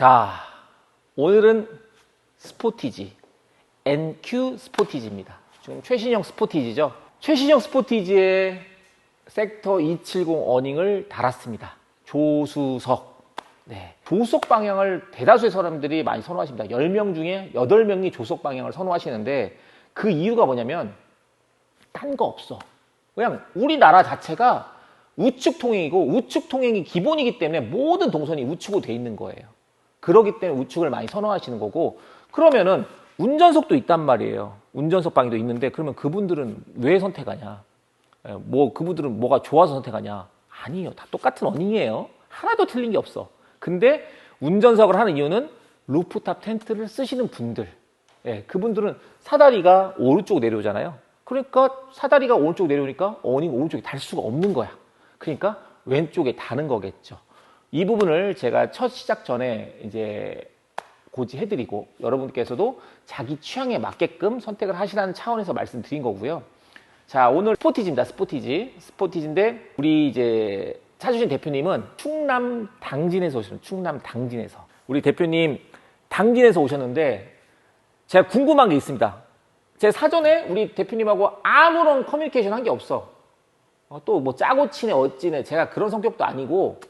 자, 오늘은 스포티지, NQ 스포티지입니다. 지금 최신형 스포티지죠. 최신형 스포티지에 섹터 270 어닝을 달았습니다. 조수석. 네. 조수석 방향을 대다수의 사람들이 많이 선호하십니다. 10명 중에 8명이 조수석 방향을 선호하시는데 그 이유가 뭐냐면 딴 거 없어. 그냥 우리나라 자체가 우측 통행이고 우측 통행이 기본이기 때문에 모든 동선이 우측으로 돼 있는 거예요. 그러기 때문에 우측을 많이 선호하시는 거고 그러면은 운전석도 있단 말이에요. 운전석 방향도 있는데 그러면 그분들은 왜 선택하냐? 예, 뭐 그분들은 뭐가 좋아서 선택하냐? 아니에요. 다 똑같은 어닝이에요. 하나도 틀린 게 없어. 근데 운전석을 하는 이유는 루프탑 텐트를 쓰시는 분들. 예, 그분들은 사다리가 오른쪽 내려오잖아요. 그러니까 사다리가 오른쪽 내려오니까 어닝 오른쪽에 달 수가 없는 거야. 그러니까 왼쪽에 다는 거겠죠. 이 부분을 제가 첫 시작 전에 이제 고지해드리고 여러분께서도 자기 취향에 맞게끔 선택을 하시라는 차원에서 말씀드린 거고요. 자, 오늘 스포티지입니다. 스포티지. 스포티지인데 우리 이제 찾으신 대표님은 충남 당진에서 오셨어요. 충남 당진에서. 우리 대표님 당진에서 오셨는데 제가 궁금한 게 있습니다. 제 사전에 우리 대표님하고 아무런 커뮤니케이션 한 게 없어. 또뭐 짜고 치네 어찌네 제가 그런 성격도 아니고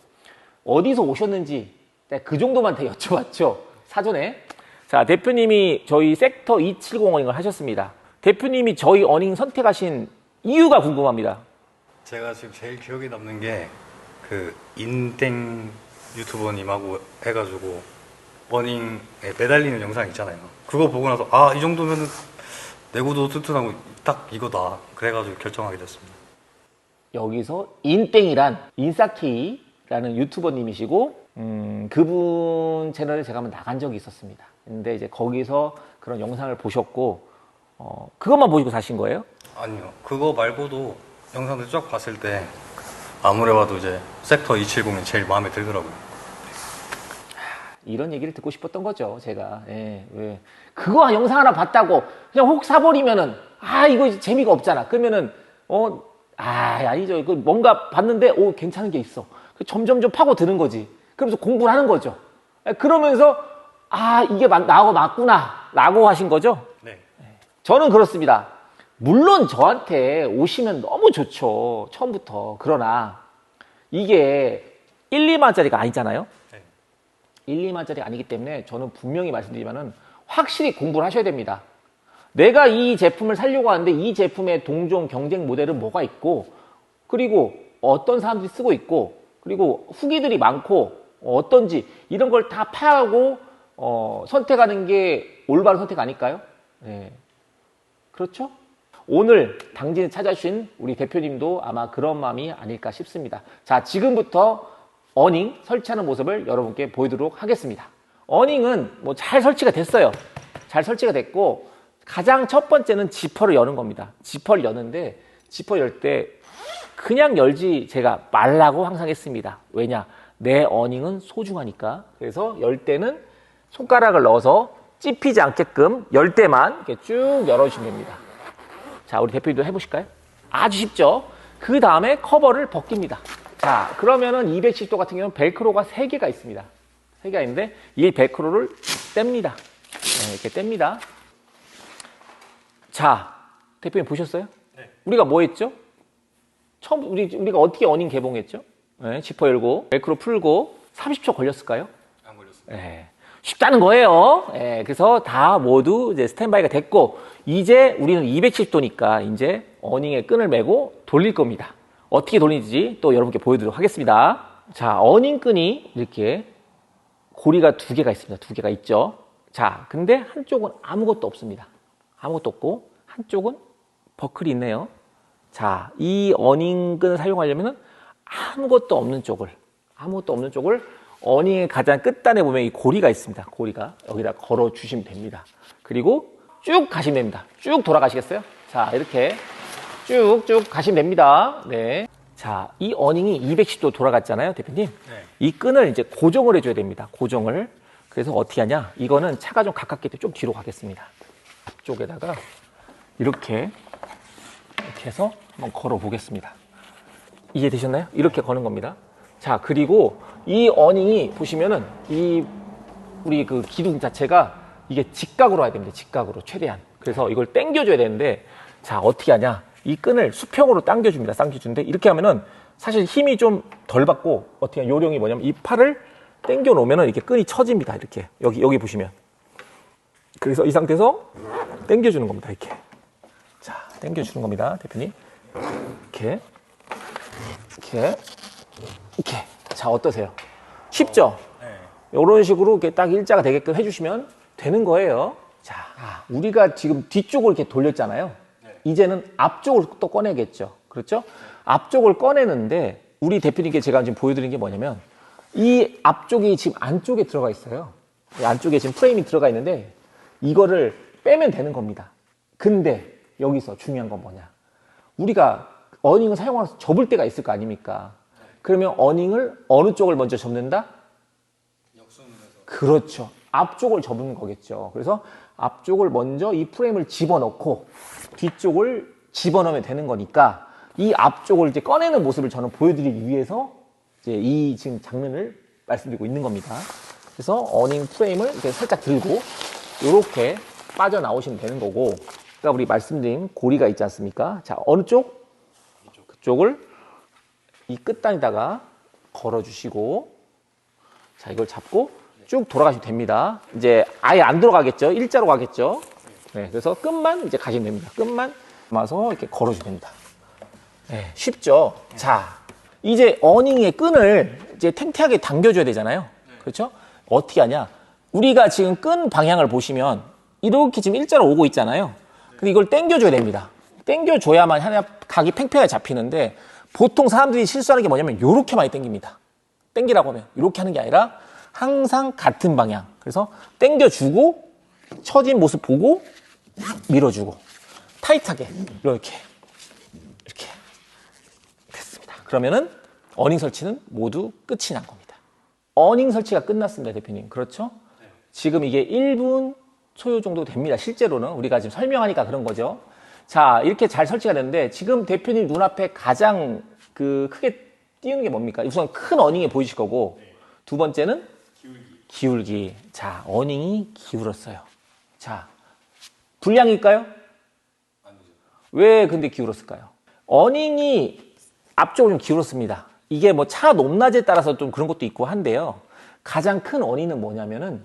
어디서 오셨는지 네, 그 정도만 다 여쭤봤죠. 사전에. 자, 대표님이 저희 섹터 270 어닝을 하셨습니다. 대표님이 저희 어닝 선택하신 이유가 궁금합니다. 제가 지금 제일 기억에 남는 게 그 인땡 유튜버님하고 해가지고 버닝에 매달리는 영상 있잖아요. 그거 보고 나서 아 이 정도면은 내구도 튼튼하고 딱 이거다. 그래가지고 결정하게 됐습니다. 여기서 인땡이란 인싸케이 라는 유튜버님이시고 음, 그분 채널에 제가 한번 나간 적이 있었습니다. 근데 이제 거기서 그런 영상을 보셨고 어, 그것만 보시고 사신 거예요? 아니요. 그거 말고도 영상들 쫙 봤을 때 아무래 봐도 이제 섹터 270이 제일 마음에 들더라고요. 이런 얘기를 듣고 싶었던 거죠, 제가. 예, 왜. 그거 영상 하나 봤다고 그냥 혹 사버리면은, 아, 이거 재미가 없잖아. 그러면은, 어, 아, 아니죠. 그 뭔가 봤는데, 오, 괜찮은 게 있어. 그 점점점 파고드는 거지. 그러면서 공부를 하는 거죠. 예, 그러면서, 아, 이게 맞, 나하고 맞구나. 라고 하신 거죠. 네. 저는 그렇습니다. 물론 저한테 오시면 너무 좋죠. 처음부터. 그러나, 이게 1, 2만짜리가 아니잖아요. 네. 1, 2만짜리 아니기 때문에 저는 분명히 말씀드리지만은 확실히 공부를 하셔야 됩니다. 내가 이 제품을 살려고 하는데 이 제품의 동종 경쟁 모델은 뭐가 있고 그리고 어떤 사람들이 쓰고 있고 그리고 후기들이 많고 어떤지 이런 걸 다 파악하고 어, 선택하는 게 올바른 선택 아닐까요? 네. 그렇죠? 오늘 당진에 찾아주신 우리 대표님도 아마 그런 마음이 아닐까 싶습니다. 자, 지금부터 어닝 설치하는 모습을 여러분께 보여드리도록 하겠습니다. 어닝은 뭐 잘 설치가 됐어요. 잘 설치가 됐고 가장 첫 번째는 지퍼를 여는 겁니다. 지퍼를 여는데 지퍼 열 때 그냥 열지 제가 말라고 항상 했습니다. 왜냐? 내 어닝은 소중하니까. 그래서 열 때는 손가락을 넣어서 찝히지 않게끔 열 때만 이렇게 쭉 열어주시면 됩니다. 자, 우리 대표님도 해보실까요? 아주 쉽죠? 그 다음에 커버를 벗깁니다. 자, 그러면은 210도 같은 경우는 벨크로가 3개가 있습니다. 3개가 있는데 이 벨크로를 뗍니다. 네, 이렇게 뗍니다. 자, 대표님 보셨어요? 네. 우리가 뭐 했죠? 처음 우리 우리가 어떻게 어닝 개봉했죠? 네, 지퍼 열고 벨크로 풀고 30초 걸렸을까요? 안 걸렸습니다. 예, 쉽다는 거예요. 예, 그래서 다 모두 이제 스탠바이가 됐고 이제 우리는 210도니까 이제 어닝에 끈을 매고 돌릴 겁니다. 어떻게 돌리는지 또 여러분께 보여드리도록 하겠습니다. 자, 어닝 끈이 이렇게 고리가 두 개가 있습니다. 두 개가 있죠. 자, 근데 한쪽은 아무것도 없습니다. 아무것도 없고 한쪽은 버클이 있네요. 자, 이 어닝 끈을 사용하려면 아무것도 없는 쪽을 아무것도 없는 쪽을 어닝의 가장 끝단에 보면 이 고리가 있습니다. 고리가 여기다 걸어 주시면 됩니다. 그리고 쭉 가시면 됩니다. 쭉 돌아가시겠어요? 자, 이렇게 쭉쭉 가시면 됩니다. 네. 자, 이 어닝이 210도 돌아갔잖아요, 대표님. 네. 이 끈을 이제 고정을 해줘야 됩니다. 고정을. 그래서 어떻게 하냐? 이거는 차가 좀 가깝기 때문에 좀 뒤로 가겠습니다. 앞쪽에다가 이렇게 이렇게 해서 한번 걸어 보겠습니다. 이해되셨나요? 이렇게 거는 겁니다. 자, 그리고 이 어닝이 보시면은 이 우리 그 기둥 자체가 이게 직각으로 와야 됩니다. 직각으로 최대한. 그래서 이걸 당겨줘야 되는데 자 어떻게 하냐? 이 끈을 수평으로 당겨줍니다. 당겨주는데 이렇게 하면은 사실 힘이 좀 덜 받고 어떻게? 요령이 뭐냐면 이 팔을 당겨 놓으면은 이렇게 끈이 처집니다. 이렇게 여기 여기 보시면. 그래서 이 상태에서 당겨주는 겁니다. 이렇게. 자, 당겨주는 겁니다. 대표님. 이렇게. 이렇게. 이렇게. 자, 어떠세요? 쉽죠? 네. 이런 식으로 이렇게 딱 일자가 되게끔 해주시면 되는 거예요. 자, 아, 우리가 지금 뒤쪽을 이렇게 돌렸잖아요. 이제는 앞쪽을 또 꺼내겠죠. 그렇죠? 앞쪽을 꺼내는데 우리 대표님께 제가 지금 보여드린 게 뭐냐면 이 앞쪽이 지금 안쪽에 들어가 있어요. 이 안쪽에 지금 프레임이 들어가 있는데 이거를 빼면 되는 겁니다. 근데 여기서 중요한 건 뭐냐? 우리가 어닝을 사용하면서 접을 때가 있을 거 아닙니까? 그러면 어닝을 어느 쪽을 먼저 접는다? 그렇죠. 앞쪽을 접는 거겠죠. 그래서 앞쪽을 먼저 이 프레임을 집어넣고 뒤쪽을 집어넣으면 되는 거니까 이 앞쪽을 이제 꺼내는 모습을 저는 보여드리기 위해서 이제 이 지금 장면을 말씀드리고 있는 겁니다. 그래서 어닝 프레임을 이렇게 살짝 들고 이렇게 빠져나오시면 되는 거고 그러니까 우리 말씀드린 고리가 있지 않습니까? 자, 어느 쪽? 그쪽을 이 끝단에다가 걸어주시고 자, 이걸 잡고 쭉 돌아가시면 됩니다. 이제 아예 안 들어가겠죠? 일자로 가겠죠? 네, 그래서 끝만 이제 가시면 됩니다. 끝만 감아서 이렇게 걸어주면 됩니다. 네, 쉽죠? 자, 이제 어닝의 끈을 이제 탱탱하게 당겨줘야 되잖아요. 그렇죠? 어떻게 하냐? 우리가 지금 끈 방향을 보시면 이렇게 지금 일자로 오고 있잖아요. 근데 이걸 당겨줘야 됩니다. 당겨줘야만 하나 각이 팽팽하게 잡히는데 보통 사람들이 실수하는 게 뭐냐면 이렇게 많이 당깁니다. 땡기라고 하면 이렇게 하는 게 아니라 항상 같은 방향. 그래서 땡겨주고 처진 모습 보고 밀어주고 타이트하게 이렇게 이렇게 됐습니다. 그러면은 어닝 설치는 모두 끝이 난 겁니다. 어닝 설치가 끝났습니다, 대표님. 그렇죠? 지금 이게 1분 소요 정도 됩니다. 실제로는 우리가 지금 설명하니까 그런 거죠. 자, 이렇게 잘 설치가 됐는데 지금 대표님 눈앞에 가장 그 크게 띄우는 게 뭡니까? 우선 큰 어닝이 보이실 거고 두 번째는 기울기. 자, 어닝이 기울었어요. 자, 불량일까요? 왜 근데 기울었을까요? 어닝이 앞쪽으로 좀 기울었습니다. 이게 뭐 차 높낮이에 따라서 좀 그런 것도 있고 한데요. 가장 큰 원인은 뭐냐면은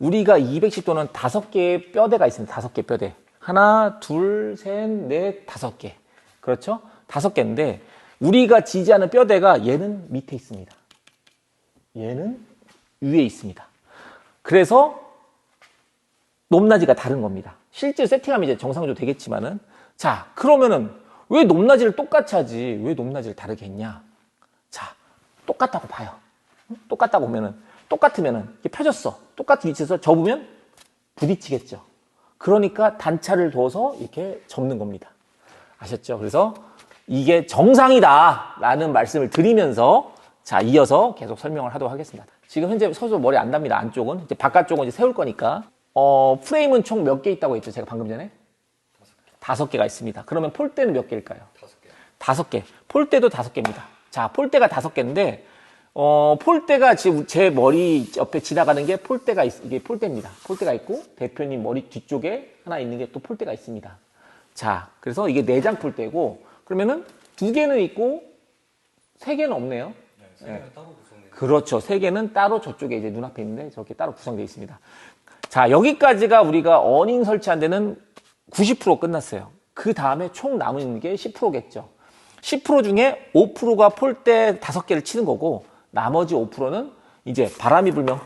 우리가 210도는 다섯 개의 뼈대가 있습니다. 다섯 개 뼈대. 하나, 둘, 셋, 넷, 다섯 개. 그렇죠? 다섯 개인데 우리가 지지하는 뼈대가 얘는 밑에 있습니다. 얘는 위에 있습니다. 그래서 높낮이가 다른 겁니다. 실제 세팅하면 이제 정상적으로 되겠지만은 자 그러면은 왜 높낮이를 똑같이 하지 왜 높낮이를 다르게 했냐? 자 똑같다고 봐요. 응? 똑같다고 보면은 똑같으면은 이게 펴졌어. 똑같은 위치에서 접으면 부딪히겠죠. 그러니까 단차를 둬서 이렇게 접는 겁니다. 아셨죠? 그래서 이게 정상이다 라는 말씀을 드리면서 자 이어서 계속 설명을 하도록 하겠습니다. 지금 현재 서서 머리 안 답니다. 안쪽은 이제 바깥쪽은 이제 세울 거니까 어 프레임은 총 몇 개 있다고 했죠? 제가 방금 전에 다섯 개가 있습니다. 그러면 폴대는 몇 개일까요? 다섯 개. 다섯 개. 폴대도 다섯 개입니다. 자, 폴대가 다섯 개인데, 어, 폴대가 지금 제 머리 옆에 지나가는 게 폴대가, 있, 이게 폴대입니다. 폴대가 있고, 대표님 머리 뒤쪽에 하나 있는 게 또 폴대가 있습니다. 자, 그래서 이게 내장 폴대고, 그러면은 두 개는 있고, 세 개는 없네요. 네, 세 개는 따로 구성돼. 그렇죠. 세 개는 따로 저쪽에 이제 눈앞에 있는데, 저렇게 따로 구성되어 있습니다. 자, 여기까지가 우리가 어닝 설치한 데는 90% 끝났어요. 그 다음에 총 남은 게 10%겠죠. 10% 중에 5%가 폴대 5개를 치는 거고 나머지 5%는 이제 바람이 불면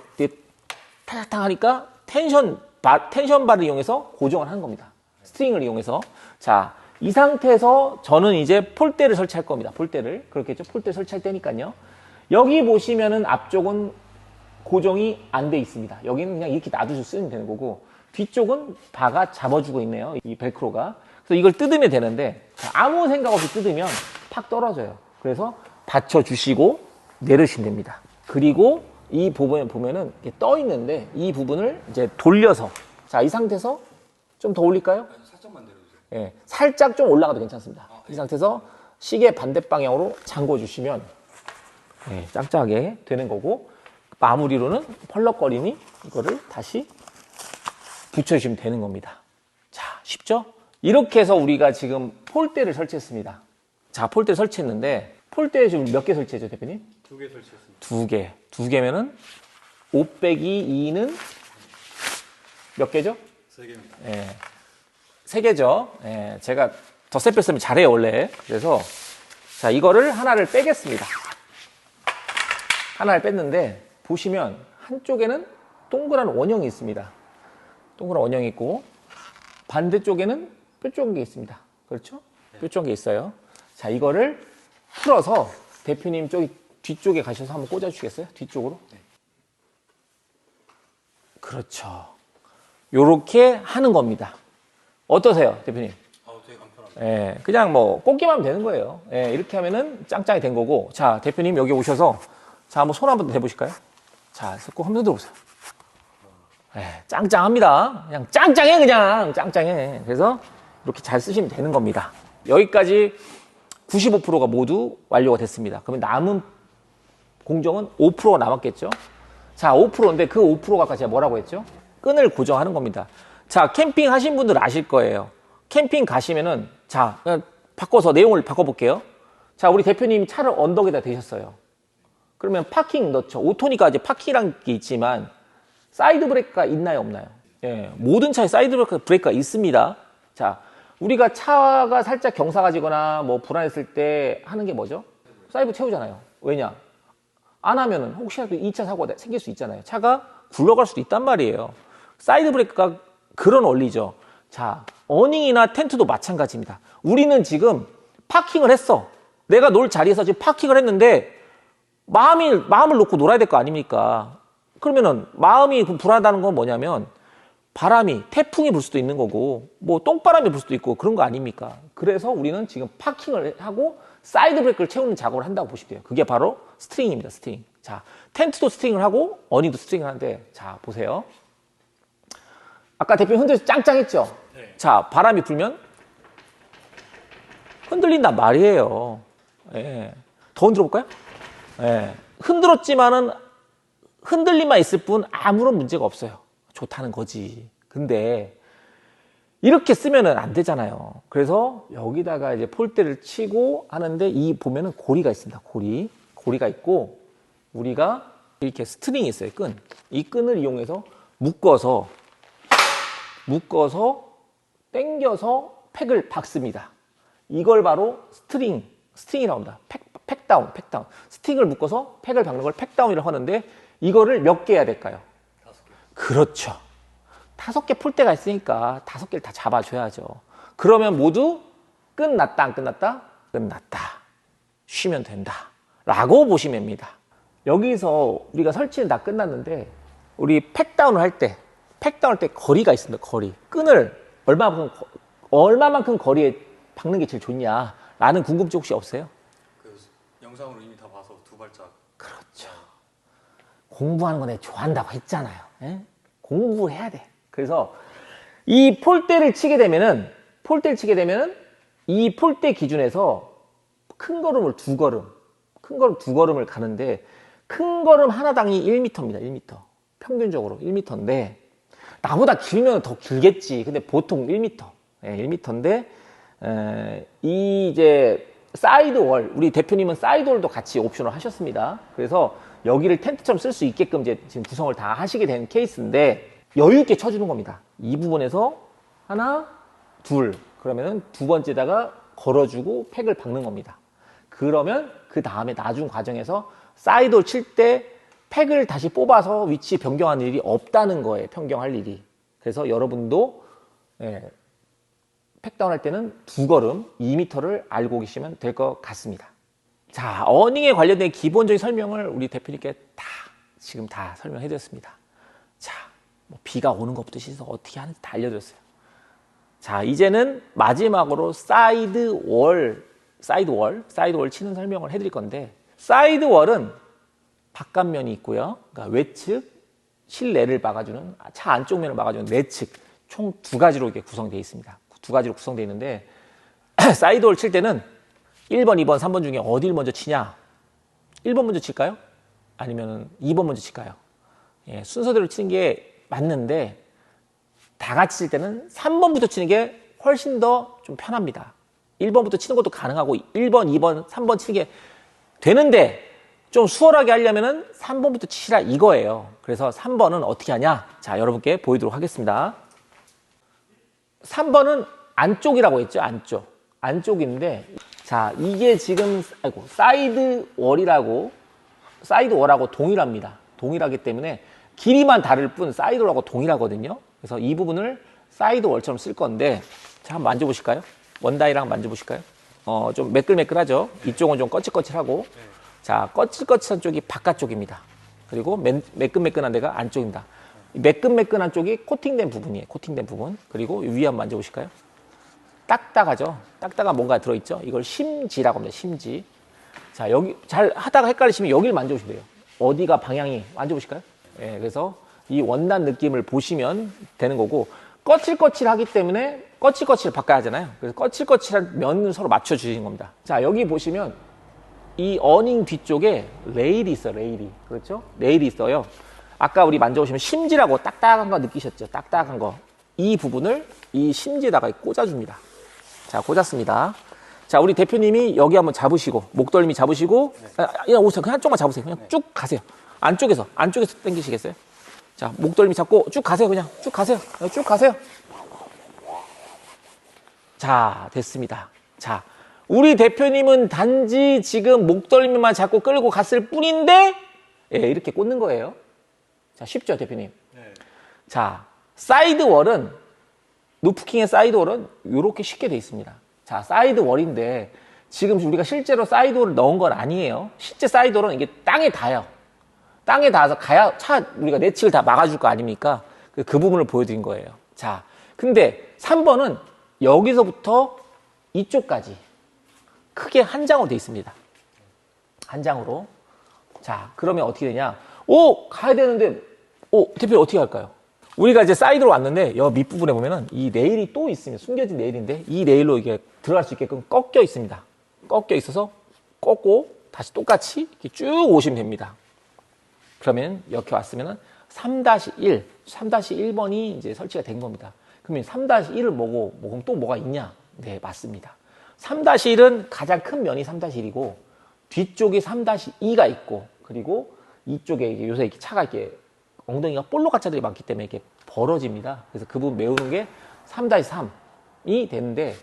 타닥타닥 하니까 텐션 바, 텐션 바를 이용해서 고정을 하는 겁니다. 스트링을 이용해서 자, 이 상태에서 저는 이제 폴대를 설치할 겁니다. 폴대를 그렇겠죠. 폴대 설치할 때니까요. 여기 보시면은 앞쪽은 고정이 안 돼 있습니다. 여기는 그냥 이렇게 놔두셔 쓰면 되는 거고 뒤쪽은 바가 잡아주고 있네요. 이 벨크로가. 그래서 이걸 뜯으면 되는데 아무 생각 없이 뜯으면 팍 떨어져요. 그래서 받쳐주시고 내리시면 됩니다. 그리고 이 부분에 보면은 떠 있는데 이 부분을 이제 돌려서 자 이 상태에서 좀 더 올릴까요? 살짝만 내려주세요. 예, 살짝 좀 올라가도 괜찮습니다. 이 상태에서 시계 반대 방향으로 잠궈 주시면 예, 짱짱하게 되는 거고 마무리로는 펄럭거리니 이거를 다시 붙여주시면 되는 겁니다. 자, 쉽죠? 이렇게 해서 우리가 지금 폴대를 설치했습니다. 자, 폴대 설치했는데 폴대 지금 몇 개 설치했죠, 대표님? 두 개 설치했습니다. 두 개. 두 개면은 5 빼기 2는 몇 개죠? 세 개입니다. 예. 세 개죠. 예. 제가 덧세 뺐으면 잘해요, 원래. 그래서 자, 이거를 하나를 빼겠습니다. 하나를 뺐는데 보시면 한쪽에는 동그란 원형이 있습니다. 동그란 원형이 있고 반대쪽에는 뾰족한 게 있습니다. 그렇죠? 뾰족한 게 있어요. 자, 이거를 풀어서 대표님 쪽이 뒤쪽에 가셔서 한번 꽂아 주시겠어요? 뒤쪽으로? 그렇죠. 요렇게 하는 겁니다. 어떠세요, 대표님? 아, 되게 간편합니다. 예, 그냥 뭐 꽂기만 하면 되는 거예요. 예, 이렇게 하면은 짱짱이 된 거고. 자, 대표님 여기 오셔서 자, 한번 손 한번 대보실까요? 자, 꼭 한번 들어보세요. 예, 짱짱합니다. 그냥 짱짱해, 그냥. 짱짱해. 그래서 이렇게 잘 쓰시면 되는 겁니다. 여기까지 95%가 모두 완료가 됐습니다. 그러면 남은 공정은 5%가 남았겠죠? 자, 5%인데 그 5%가 아까 제가 뭐라고 했죠? 끈을 고정하는 겁니다. 자, 캠핑 하신 분들 아실 거예요. 캠핑 가시면은, 자, 바꿔서 내용을 바꿔볼게요. 자, 우리 대표님 차를 언덕에다 대셨어요. 그러면 파킹 넣죠. 오토니까 이제 파킹이란 게 있지만, 사이드 브레이크가 있나요, 없나요? 예, 모든 차에 사이드 브레이크, 브레이크가 있습니다. 자, 우리가 차가 살짝 경사가 지거나 뭐 불안했을 때 하는 게 뭐죠? 사이드 채우잖아요. 왜냐? 안 하면은 혹시라도 2차 사고가 생길 수 있잖아요. 차가 굴러갈 수도 있단 말이에요. 사이드 브레이크가 그런 원리죠. 자, 어닝이나 텐트도 마찬가지입니다. 우리는 지금 파킹을 했어. 내가 놀 자리에서 지금 파킹을 했는데 마음이 마음을 놓고 놀아야 될 거 아닙니까? 그러면은 마음이 불안하다는 건 뭐냐면 바람이 태풍이 불 수도 있는 거고 뭐 똥바람이 불 수도 있고 그런 거 아닙니까? 그래서 우리는 지금 파킹을 하고 사이드 브레이크를 채우는 작업을 한다고 보시면 돼요. 그게 바로 스트링입니다. 스트링. 자, 텐트도 스트링을 하고 어닝도 스트링을 하는데 자, 보세요. 아까 대표님 흔들어서 짱짱했죠? 네. 자, 바람이 불면 흔들린단 말이에요. 예. 더 흔들어 볼까요? 예. 흔들었지만은 흔들림만 있을 뿐 아무런 문제가 없어요. 좋다는 거지. 근데 이렇게 쓰면은 안 되잖아요. 그래서 여기다가 이제 폴대를 치고 하는데 이 보면은 고리가 있습니다. 고리. 고리가 있고 우리가 이렇게 스트링이 있어요. 끈. 이 끈을 이용해서 묶어서 묶어서 당겨서 팩을 박습니다. 이걸 바로 스트링, 스트링이라고 합니다. 팩, 팩다운, 팩다운. 스트링을 묶어서 팩을 박는 걸 팩다운이라고 하는데 이거를 몇 개 해야 될까요? 다섯 개. 그렇죠. 다섯 개 폴대가 있으니까 다섯 개를 다 잡아줘야죠. 그러면 모두 끝났다, 안 끝났다? 끝났다. 쉬면 된다. 라고 보시면 됩니다. 여기서 우리가 설치는 다 끝났는데, 우리 팩다운을 할 때, 팩다운할 때 거리가 있습니다. 거리. 끈을 얼마만큼, 거- 얼마만큼 거리에 박는 게 제일 좋냐? 라는 궁금증 혹시 없어요? 그 영상으로 이미 다 봐서 두 발짝. 그렇죠. 공부하는 거 내가 좋아한다고 했잖아요. 예? 공부를 해야 돼. 그래서 이 폴대를 치게 되면은 폴대를 치게 되면은 이 폴대 기준에서 큰 걸음을 두 걸음, 큰 걸음 두 걸음을 가는데 큰 걸음 하나당이 1m입니다. 1m. 평균적으로 1m인데 나보다 길면 더 길겠지. 근데 보통 1m. 예, 1m인데 이 이제 사이드 월, 우리 대표님은 사이드 월도 같이 옵션을 하셨습니다. 그래서 여기를 텐트처럼 쓸 수 있게끔 이제 지금 구성을 다 하시게 된 케이스인데 여유 있게 쳐주는 겁니다. 이 부분에서 하나, 둘 그러면은 두 번째다가 걸어주고 팩을 박는 겁니다. 그러면 그 다음에 나중 과정에서 사이드를 칠 때 팩을 다시 뽑아서 위치 변경하는 일이 없다는 거예요. 변경할 일이. 그래서 여러분도 예, 팩다운 할 때는 두 걸음 2m를 알고 계시면 될 것 같습니다. 자, 어닝에 관련된 기본적인 설명을 우리 대표님께 다 지금 다 설명해 드렸습니다. 자, 뭐 비가 오는 것부터 시작해서 어떻게 하는지 다 알려드렸어요. 자, 이제는 마지막으로 사이드 월, 사이드 월, 사이드 월 치는 설명을 해드릴 건데, 사이드 월은 바깥면이 있고요. 그러니까 외측, 실내를 막아주는, 차 안쪽 면을 막아주는 내측, 총 두 가지로 이렇게 구성되어 있습니다. 두 가지로 구성되어 있는데, 사이드 월 칠 때는 1번, 2번, 3번 중에 어디를 먼저 치냐? 1번 먼저 칠까요? 아니면 2번 먼저 칠까요? 예, 순서대로 치는 게 맞는데 다 같이 칠 때는 3번부터 치는 게 훨씬 더 좀 편합니다. 1번부터 치는 것도 가능하고 1번, 2번, 3번 치는 게 되는데 좀 수월하게 하려면은 3번부터 치시라 이거예요. 그래서 3번은 어떻게 하냐? 자, 여러분께 보이도록 하겠습니다. 3번은 안쪽이라고 했죠. 안쪽. 안쪽인데 자, 이게 지금 아이고, 사이드 월이라고 사이드 월하고 동일합니다. 동일하기 때문에 길이만 다를 뿐 사이드 월하고 동일하거든요. 그래서 이 부분을 사이드 월처럼 쓸 건데 자, 한번 만져보실까요? 원다이랑 만져보실까요? 어, 좀 매끌매끌하죠? 이쪽은 좀 거칠거칠하고 자, 거칠거칠한 쪽이 바깥쪽입니다. 그리고 매, 매끈매끈한 데가 안쪽입니다. 이 매끈매끈한 쪽이 코팅된 부분이에요. 코팅된 부분. 그리고 위에 한번 만져보실까요? 딱딱하죠? 딱딱한 뭔가 들어있죠? 이걸 심지라고 합니다. 심지. 자, 여기 잘 하다가 헷갈리시면 여기를 만져보시면 돼요. 어디가 방향이 만져보실까요? 예, 그래서 이 원단 느낌을 보시면 되는 거고 거칠거칠하기 때문에 거칠거칠을 바꿔야 하잖아요. 그래서 거칠거칠한 면을 서로 맞춰주시는 겁니다. 자, 여기 보시면 이 어닝 뒤쪽에 레일이 있어요. 레일이. 그렇죠? 레일이 있어요. 아까 우리 만져보시면 심지라고 딱딱한 거 느끼셨죠? 딱딱한 거. 이 부분을 이 심지에다가 꽂아줍니다. 자, 꽂았습니다. 자, 우리 대표님이 여기 한번 잡으시고, 목덜미 잡으시고, 아, 그냥 오세요. 그냥 한쪽만 잡으세요. 그냥 쭉 가세요. 안쪽에서, 안쪽에서 당기시겠어요? 자, 목덜미 잡고 쭉 가세요. 그냥 쭉 가세요. 쭉 가세요. 자, 됐습니다. 자, 우리 대표님은 단지 지금 목덜미만 잡고 끌고 갔을 뿐인데, 예, 이렇게 꽂는 거예요. 자, 쉽죠, 대표님? 자, 사이드 월은, 누프킹의 사이드 월은 이렇게 쉽게 돼 있습니다. 자, 사이드 월인데, 지금 우리가 실제로 사이드 월을 넣은 건 아니에요. 실제 사이드 월은 이게 땅에 닿아요. 땅에 닿아서 가야 차 우리가 내측을 다 막아줄 거 아닙니까? 그, 그 부분을 보여드린 거예요. 자, 근데 3번은 여기서부터 이쪽까지 크게 한 장으로 돼 있습니다. 한 장으로. 자, 그러면 어떻게 되냐? 오, 가야 되는데, 오, 대표 어떻게 할까요? 우리가 이제 사이드로 왔는데, 여 밑부분에 보면은 이 레일이 또 있습니다. 숨겨진 레일인데, 이 레일로 이게 들어갈 수 있게끔 꺾여 있습니다. 꺾여 있어서 꺾고 다시 똑같이 이렇게 쭉 오시면 됩니다. 그러면 이렇게 왔으면은 3-1, 3-1번이 이제 설치가 된 겁니다. 그러면 3-1을 뭐고, 뭐, 그럼 또 뭐가 있냐? 네, 맞습니다. 3-1은 가장 큰 면이 3-1이고, 뒤쪽에 3-2가 있고, 그리고 이쪽에 요새 이렇게 차가 이렇게 엉덩이가 볼록 가차들이 많기 때문에 이렇게 벌어집니다. 그래서 그 부분 메우는 게 3-3이 되는데,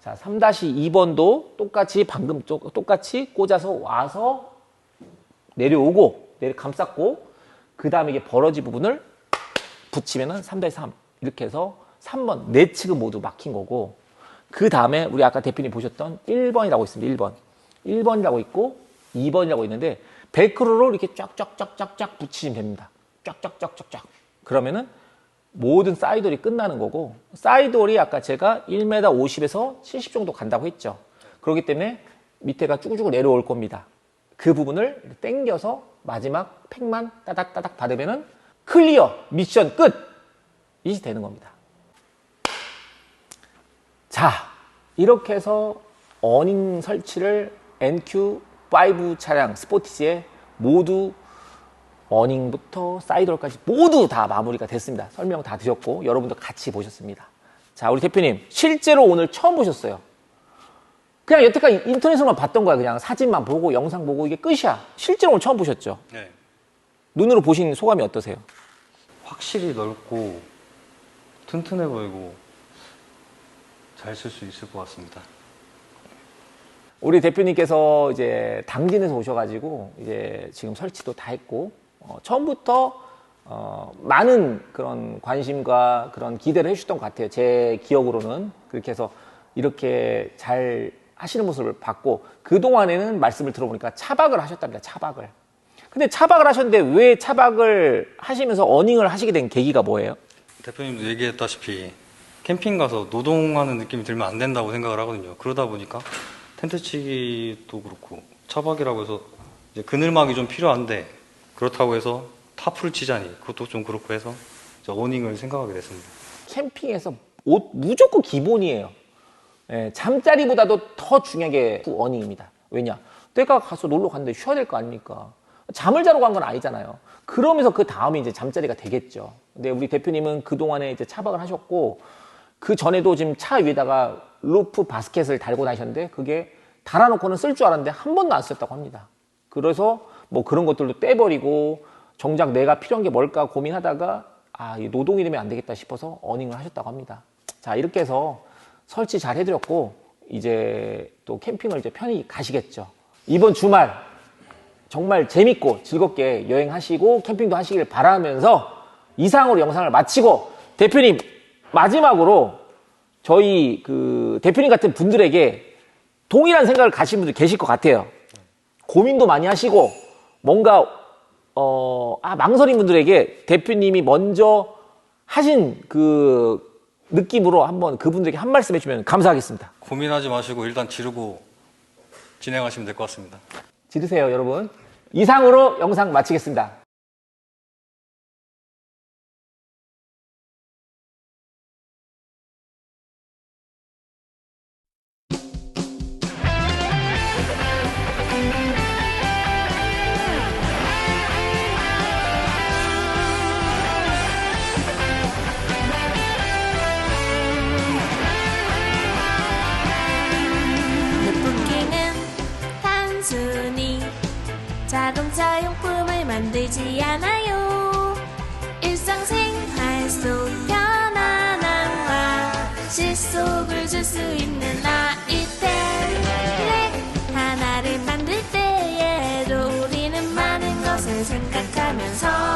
자, 3-2번도 똑같이 방금 또- 똑같이 꽂아서 와서 내려오고 내려 감쌌고 그 다음에 이게 벌어진 부분을 붙이면은 3 대 3 이렇게 해서 3번 네 측은 모두 막힌 거고 그 다음에 우리 아까 대표님 보셨던 1번이라고 있습니다. 1번 1번이라고 있고 2번이라고 있는데 벨크로로 이렇게 쫙쫙쫙쫙쫙 붙이시면 됩니다. 쫙쫙쫙쫙쫙 그러면은 모든 사이드홀이 끝나는 거고 사이드홀이 아까 제가 1m 50에서 70 정도 간다고 했죠. 그렇기 때문에 밑에가 쭈구쭈구 내려올 겁니다. 그 부분을 당겨서 마지막 팩만 따닥따닥 받으면은 클리어 미션 끝! 이 되는 겁니다. 자, 이렇게 해서 어닝 설치를 NQ5 차량 스포티지에 모두 어닝부터 사이드홀까지 모두 다 마무리가 됐습니다. 설명 다 드렸고 여러분도 같이 보셨습니다. 자, 우리 대표님 실제로 오늘 처음 보셨어요. 그냥 여태까지 인터넷으로만 봤던 거야. 그냥 사진만 보고 영상 보고 이게 끝이야. 실제로 오늘 처음 보셨죠? 네. 눈으로 보신 소감이 어떠세요? 확실히 넓고 튼튼해 보이고 잘 쓸 수 있을 것 같습니다. 우리 대표님께서 이제 당진에서 오셔가지고 이제 지금 설치도 다 했고 어, 처음부터 어, 많은 그런 관심과 그런 기대를 해주셨던 것 같아요. 제 기억으로는 그렇게 해서 이렇게 잘 하시는 모습을 봤고 그 동안에는 말씀을 들어보니까 차박을 하셨답니다. 차박을. 근데 차박을 하셨는데 왜 차박을 하시면서 어닝을 하시게 된 계기가 뭐예요? 대표님도 얘기했다시피 캠핑 가서 노동하는 느낌이 들면 안 된다고 생각을 하거든요. 그러다 보니까 텐트 치기도 그렇고 차박이라고 해서 이제 그늘막이 좀 필요한데 그렇다고 해서 타프를 치자니 그것도 좀 그렇고 해서 어닝을 생각하게 됐습니다. 캠핑에서 옷 무조건 기본이에요. 예, 잠자리보다도 더 중요한 게 어닝입니다. 왜냐? 내가 가서 놀러 갔는데 쉬어야 될 거 아닙니까? 잠을 자러 간 건 아니잖아요. 그러면서 그 다음에 이제 잠자리가 되겠죠. 근데 우리 대표님은 그동안에 이제 차박을 하셨고, 그 전에도 지금 차 위에다가 루프 바스켓을 달고 다니셨는데, 그게 달아놓고는 쓸 줄 알았는데 한 번도 안 썼다고 합니다. 그래서 뭐 그런 것들도 떼버리고, 정작 내가 필요한 게 뭘까 고민하다가, 아, 이 노동이 되면 안 되겠다 싶어서 어닝을 하셨다고 합니다. 자, 이렇게 해서 설치 잘 해드렸고, 이제 또 캠핑을 이제 편히 가시겠죠. 이번 주말 정말 재밌고 즐겁게 여행하시고 캠핑도 하시길 바라면서 이상으로 영상을 마치고 대표님 마지막으로 저희 그 대표님 같은 분들에게 동일한 생각을 가신 분들 계실 것 같아요. 고민도 많이 하시고 뭔가 어, 아, 망설인 분들에게 대표님이 먼저 하신 그 느낌으로 한번 그분들에게 한 말씀 해주면 감사하겠습니다. 고민하지 마시고 일단 지르고 진행하시면 될 것 같습니다. 지르세요, 여러분. 이상으로 영상 마치겠습니다. 생각하면서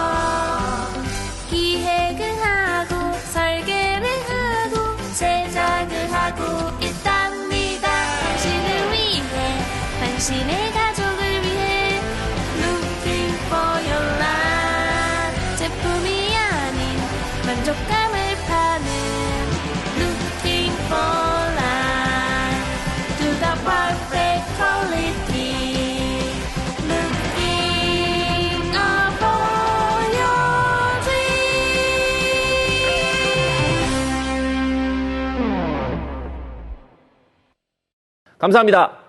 감사합니다.